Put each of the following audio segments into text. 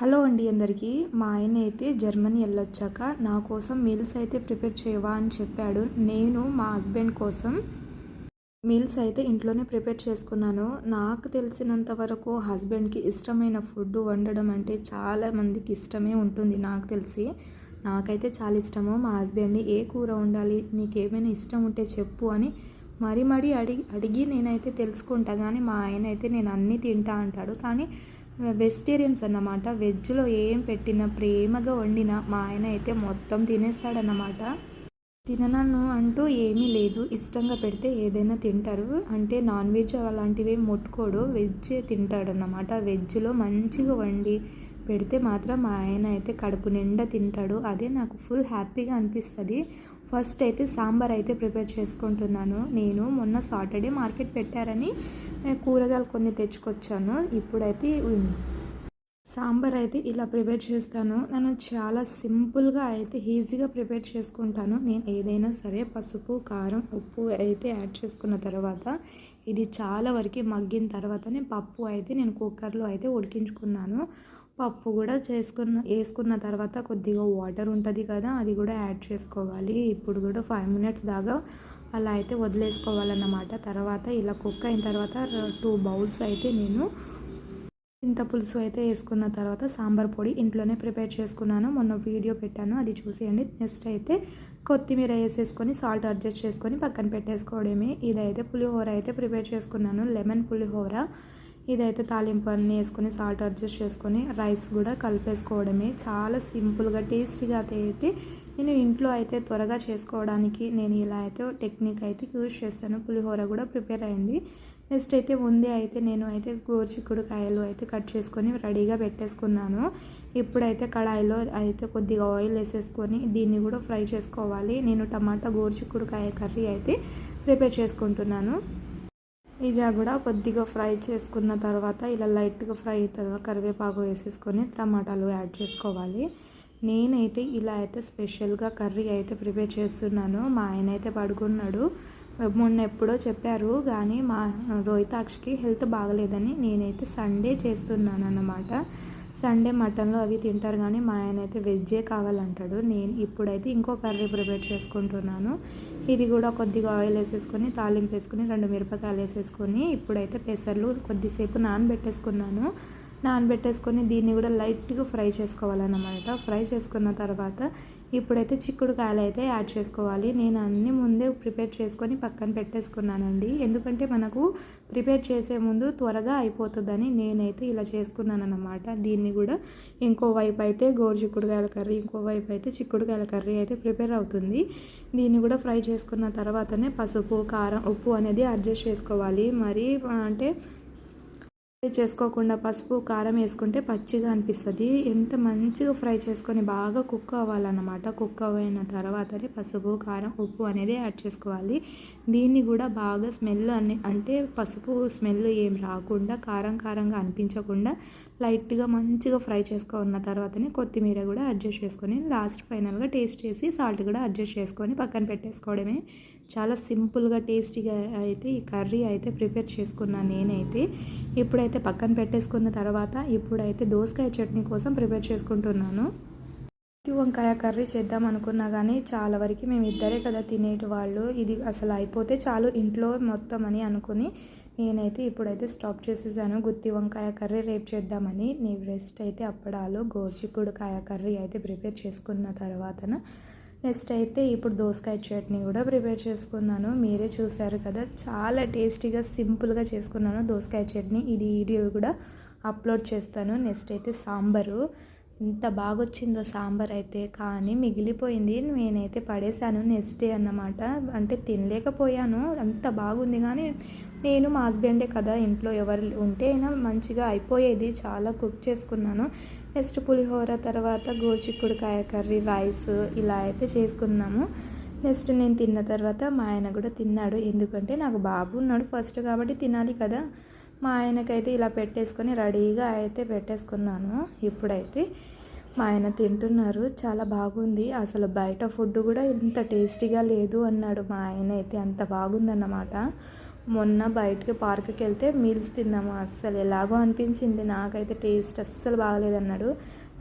Hello అండి అందరికీ. మా ఆయన అయితే జర్మనీ వెళ్ళొచ్చాక నా కోసం మీల్స్ అయితే ప్రిపేర్ చేయవా అని చెప్పాడు. నేను మా హస్బెండ్ కోసం మీల్స్ అయితే ఇంట్లోనే ప్రిపేర్ చేసుకున్నాను. నాకు తెలిసినంత వరకు హస్బెండ్కి ఇష్టమైన ఫుడ్ వండడం అంటే చాలా మందికి ఇష్టమే ఉంటుంది నాకు తెలిసి. నాకైతే చాలా ఇష్టము. మా హస్బెండ్ని ఏ కూర వండాలి నీకు ఏమైనా ఇష్టం ఉంటే చెప్పు అని మరీ మరీ అడిగి అడిగి నేనైతే తెలుసుకుంటా. కానీ మా ఆయన అయితే నేను అన్నీ తింటా అంటాడు. కానీ వెజిటేరియన్స్ అన్నమాట వెజ్లో ఏం పెట్టినా ప్రేమగా వండిన మా ఆయన అయితే మొత్తం తినేస్తాడన్నమాట. తిననను అంటూ ఏమీ లేదు. ఇష్టంగా పెడితే ఏదైనా తింటారు. అంటే నాన్ వెజ్ అలాంటివి ముట్టుకోడు. వెజ్ తింటాడన్నమాట. వెజ్లో మంచిగా వండి పెడితే మాత్రం మా ఆయన అయితే కడుపు నిండా తింటాడు. అదే నాకు ఫుల్ హ్యాపీగా అనిపిస్తుంది. ఫస్ట్ అయితే సాంబార్ అయితే ప్రిపేర్ చేసుకుంటున్నాను. నేను మొన్న సాటర్డే మార్కెట్ పెట్టారని కూరగాయలు కొన్ని తెచ్చుకొచ్చాను. ఇప్పుడైతే సాంబార్ అయితే ఇలా ప్రిపేర్ చేస్తాను. నేను చాలా సింపుల్గా అయితే ఈజీగా ప్రిపేర్ చేసుకుంటాను. నేను ఏదైనా సరే పసుపు కారం ఉప్పు అయితే యాడ్ చేసుకున్న తర్వాత ఇది చాలా వరకు మగ్గిన తర్వాతనే పప్పు అయితే నేను కుక్కర్లో అయితే ఉడికించుకున్నాను. పప్పు కూడా చేసుకున్న వేసుకున్న తర్వాత కొద్దిగా వాటర్ ఉంటుంది కదా అది కూడా యాడ్ చేసుకోవాలి. ఇప్పుడు కూడా ఫైవ్ మినిట్స్ దాకా అలా అయితే వదిలేసుకోవాలన్నమాట. తర్వాత ఇలా కుక్ అయిన తర్వాత టూ బౌల్స్ అయితే నేను చింతపులుసు అయితే వేసుకున్న తర్వాత సాంబార్ పొడి ఇంట్లోనే ప్రిపేర్ చేసుకున్నాను. మొన్న వీడియో పెట్టాను అది చూసేయండి. నెక్స్ట్ అయితే కొత్తిమీర వేసేసుకొని సాల్ట్ అడ్జస్ట్ చేసుకొని పక్కన పెట్టేసుకోవడమే. ఇదైతే పులిహోర అయితే ప్రిపేర్ చేసుకున్నాను. లెమన్ పులిహోర ఇదైతే తాలింపు అన్నీ వేసుకొని సాల్ట్ అడ్జస్ట్ చేసుకొని రైస్ కూడా కలిపేసుకోవడమే. చాలా సింపుల్గా టేస్టీగా అయితే నేను ఇంట్లో అయితే త్వరగా చేసుకోవడానికి నేను ఇలా అయితే టెక్నిక్ అయితే యూజ్ చేస్తాను. పులిహోర కూడా ప్రిపేర్ అయింది. నెక్స్ట్ అయితే ముందే అయితే నేను అయితే గోరుచిక్కుడుకాయలు అయితే కట్ చేసుకొని రెడీగా పెట్టేసుకున్నాను. ఇప్పుడైతే కడాయిలో అయితే కొద్దిగా ఆయిల్ వేసేసుకొని దీన్ని కూడా ఫ్రై చేసుకోవాలి. నేను టమాటా గోరుచిక్కుడుకాయ కర్రీ అయితే ప్రిపేర్ చేసుకుంటున్నాను. ఇది కూడా కొద్దిగా ఫ్రై చేసుకున్న తర్వాత ఇలా లైట్గా ఫ్రై అయిన తర్వాత కరివేపాకు వేసేసుకొని టమాటాలు యాడ్ చేసుకోవాలి. నేనైతే ఇలా అయితే స్పెషల్గా కర్రీ అయితే ప్రిపేర్ చేస్తున్నాను. మా ఆయన అయితే పడుకున్నాడు. మొన్న ఎప్పుడో చెప్పారు కానీ మా రోహితాక్షకి హెల్త్ బాగలేదని నేనైతే సండే చేస్తున్నాను అన్నమాట సండే మటన్లో అవి తింటారు కానీ మా ఆయన అయితే వెజ్జే కావాలంటాడు. నేను ఇప్పుడైతే ఇంకో కర్రీ ప్రిపేర్ చేసుకుంటున్నాను. ఇది కూడా కొద్దిగా ఆయిల్ వేసేసుకొని తాలింపు వేసుకొని రెండు మిరపకాయలు వేసేసుకొని ఇప్పుడైతే పెసర్లు కొద్దిసేపు నానబెట్టేసుకున్నాను. నానబెట్టేసుకొని దీన్ని కూడా లైట్గా ఫ్రై చేసుకోవాలన్నమాట. ఫ్రై చేసుకున్న తర్వాత ఇప్పుడైతే చిక్కుడుకాయలు అయితే యాడ్ చేసుకోవాలి. నేను అన్నీ ముందే ప్రిపేర్ చేసుకొని పక్కన పెట్టేసుకున్నానండి. ఎందుకంటే మనకు ప్రిపేర్ చేసే ముందు త్వరగా అయిపోతుందని నేనైతే ఇలా చేసుకున్నాను అనమాట దీన్ని కూడా ఇంకో వైపు అయితే గోరు చిక్కుడుకాయల కర్రీ ఇంకో వైపు అయితే చిక్కుడుకాయల కర్రీ అయితే ప్రిపేర్ అవుతుంది. దీన్ని కూడా ఫ్రై చేసుకున్న తర్వాతనే పసుపు కారం ఉప్పు అనేది అడ్జస్ట్ చేసుకోవాలి. మరి అంటే చేసుకోకుండా పసుపు కారం వేసుకుంటే పచ్చిగా అనిపిస్తుంది. ఎంత మంచిగా ఫ్రై చేసుకొని బాగా కుక్ అవ్వాలన్నమాట. కుక్ అయిన తర్వాతనే పసుపు కారం ఉప్పు అనేది యాడ్ చేసుకోవాలి. దీన్ని కూడా బాగా స్మెల్ అని అంటే పసుపు స్మెల్ ఏం రాకుండా కారం కారంగా అనిపించకుండా లైట్గా మంచిగా ఫ్రై చేసుకున్న తర్వాతనే కొత్తిమీర కూడా అడ్జస్ట్ చేసుకొని లాస్ట్ ఫైనల్గా టేస్ట్ చేసి సాల్ట్ కూడా అడ్జస్ట్ చేసుకొని పక్కన పెట్టేసుకోవడమే. చాలా సింపుల్గా టేస్టీగా అయితే ఈ కర్రీ అయితే ప్రిపేర్ చేసుకున్నాను నేనైతే. ఇప్పుడైతే పక్కన పెట్టేసుకున్న తర్వాత ఇప్పుడైతే దోసకాయ చట్నీ కోసం ప్రిపేర్ చేసుకుంటున్నాను. వంకాయ కర్రీ చేద్దాం అనుకున్నా కానీ చాలా వరకు మేము ఇద్దరే కదా తినేటి వాళ్ళు. ఇది అసలు అయిపోతే చాలు ఇంట్లో మొత్తం అని అనుకుని నేనైతే ఇప్పుడైతే స్టాప్ చేసేసాను. గుత్తి వంకాయ కర్రీ రేపు చేద్దామని. నేను రెస్ట్ అయితే అప్పడాలు గోర్చిక్కుడుకాయ కర్రీ అయితే ప్రిపేర్ చేసుకున్న తర్వాతన. నెక్స్ట్ అయితే ఇప్పుడు దోసకాయ చట్నీ కూడా ప్రిపేర్ చేసుకున్నాను. మీరే చూసారు కదా చాలా టేస్టీగా సింపుల్గా చేసుకున్నాను దోసకాయ చట్నీ. ఇది వీడియో కూడా అప్లోడ్ చేస్తాను. నెక్స్ట్ అయితే సాంబారు. ఎంత బాగా వచ్చిందో సాంబార్ అయితే కానీ మిగిలిపోయింది. నేనైతే పడేశాను నెక్స్ట్ డే అన్నమాట. అంటే తినలేకపోయాను. అంత బాగుంది కానీ నేను మా హస్బెండే కదా ఇంట్లో ఎవరు ఉంటే అయినా మంచిగా అయిపోయేది. చాలా కుక్ చేసుకున్నాను. నెక్స్ట్ పులిహోర తర్వాత గోచిక్కుడుకాయ కర్రీ రైస్ ఇలా అయితే చేసుకున్నాము. నెక్స్ట్ నేను తిన్న తర్వాత మా ఆయన కూడా తిన్నాడు. ఎందుకంటే నాకు బాబు ఉన్నాడు ఫస్ట్ కాబట్టి తినాలి కదా. మా ఆయనకైతే ఇలా పెట్టేసుకొని రెడీగా అయితే పెట్టేసుకున్నాను ఇప్పుడైతే. మా ఆయన తింటున్నారు. చాలా బాగుంది. అసలు బయట ఫుడ్ కూడా ఇంత టేస్టీగా లేదు అన్నాడు మా ఆయన అయితే. అంత బాగుందన్నమాట. మొన్న బయటకి పార్క్కి వెళ్తే మీల్స్ తిన్నాము. అస్సలు ఎలాగో అనిపించింది. నాకైతే టేస్ట్ అస్సలు బాగలేదన్నాడు.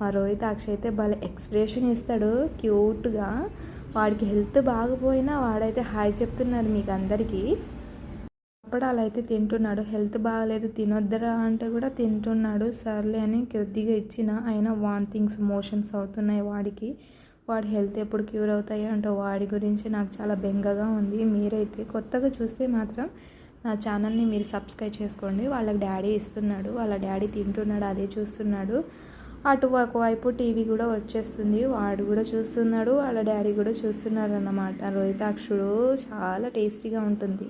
మా రోహితాక్ష అయితే భలే ఎక్స్ప్రెషన్ ఇస్తాడు. క్యూట్గా వాడికి హెల్త్ బాగపోయినా వాడైతే హాయ్ చెప్తున్నాడు మీకు అందరికీ అప్పడాలు అయితే తింటున్నాడు. హెల్త్ బాగాలేదు. తినొద్దరా అంటే కూడా తింటున్నాడు. సర్లే అని కొద్దిగా ఇచ్చిన. అయినా వాంతింగ్స్ మోషన్స్ అవుతున్నాయి వాడికి. వాడి హెల్త్ ఎప్పుడు క్యూర్ అవుతాయి అంటే వాడి గురించి నాకు చాలా బెంగగా ఉంది. మీరైతే కొత్తగా చూస్తే మాత్రం నా ఛానల్ని మీరు సబ్స్క్రైబ్ చేసుకోండి. వాళ్ళకి డాడీ ఇస్తున్నాడు వాళ్ళ డాడీ తింటున్నాడు అదే చూస్తున్నాడు. అటు ఒకవైపు టీవీ కూడా వచ్చేస్తుంది వాడు కూడా చూస్తున్నాడు వాళ్ళ డాడీ కూడా చూస్తున్నాడు అన్నమాట. రోహితాక్షుడు చాలా టేస్టీగా ఉంటుంది.